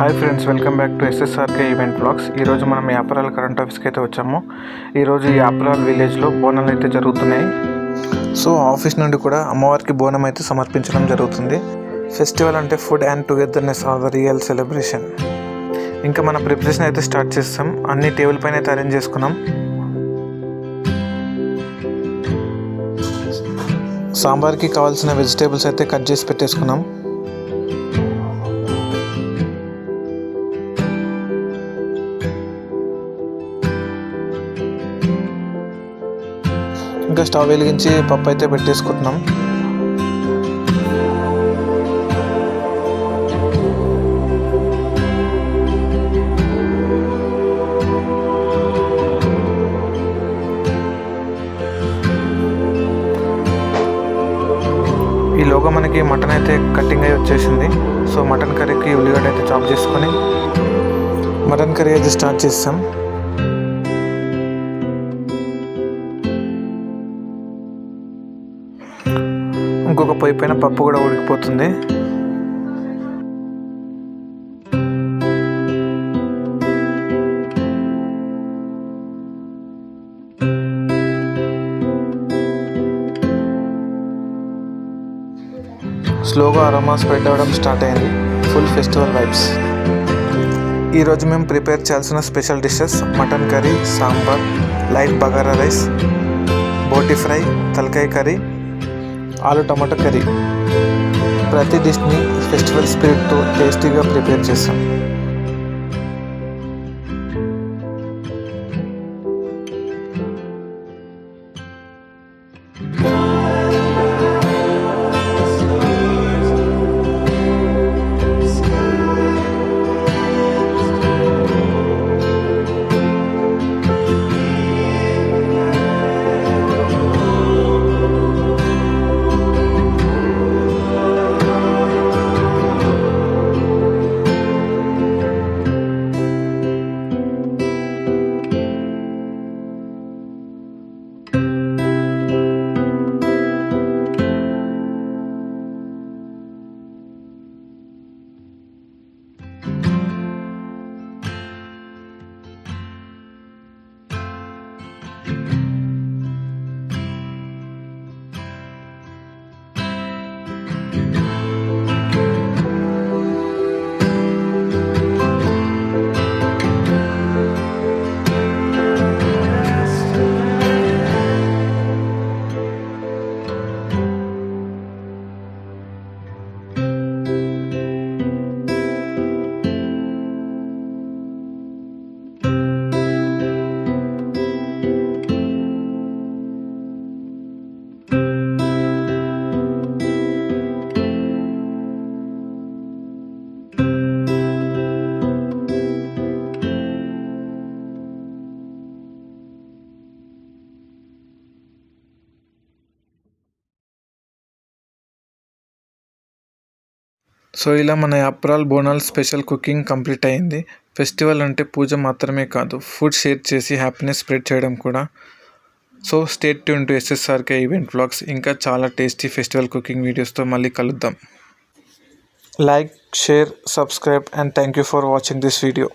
Hi friends welcome back to SSRK event blogs ఈరోజు మనం యాపరాల్ current ఆఫీస్కి అయితే వచ్చాము. ఈరోజు ఈ యాపరాల్ విలేజ్లో బోనాలు అయితే జరుగుతున్నాయి. సో ఆఫీస్ నుండి కూడా అమ్మవారికి బోనం అయితే సమర్పించడం జరుగుతుంది. ఫెస్టివల్ అంటే food and togetherness are the real celebration ఇంకా మన ప్రిపరేషన్ అయితే స్టార్ట్ చేస్తాం. అన్ని టేబుల్ పైన అయితే అరేంజ్ చేసుకున్నాం. సాంబార్కి కావాల్సిన వెజిటేబుల్స్ అయితే కట్ చేసి పెట్టేసుకున్నాం. ఇంకా స్టవ్ వెలిగించి పప్పు అయితే పెట్టేసుకుంటున్నాం. ఈలోగా మనకి మటన్ అయితే కట్టింగ్ అయి వచ్చేసింది. సో మటన్ కర్రీకి ఉల్లిగడ్డ అయితే చాప్ చేసుకొని మటన్ కర్రీ అయితే స్టార్ట్ చేస్తాం. ఇంకొక పొయ్యి పైన పప్పు కూడా ఉడికిపోతుంది. స్లోగా అరోమా స్ప్రెడ్ అవ్వడం స్టార్ట్ అయింది. Full festival vibes. ఈరోజు మేము ప్రిపేర్ చేయాల్సిన special dishes mutton curry sambar light bagara rice boti fry తలకాయ కర్రీ ఆలు టమాటో కర్రీ. ప్రతి డిష్ని ఫెస్టివల్ స్పిరిట్తో టేస్టీగా ప్రిపేర్ చేస్తాం. సో ఇలా మన Yapral Bonalu special cooking complete అయింది. ఫెస్టివల్ అంటే పూజ మాత్రమే కాదు ఫుడ్ షేర్ చేసి హ్యాపీనెస్ స్ప్రెడ్ చేయడం కూడా. So stay tuned to SSRK event vlogs. ఇంకా చాలా టేస్టీ ఫెస్టివల్ కుకింగ్ వీడియోస్తో మళ్ళీ కలుద్దాం. Like share subscribe and thank you for watching this video.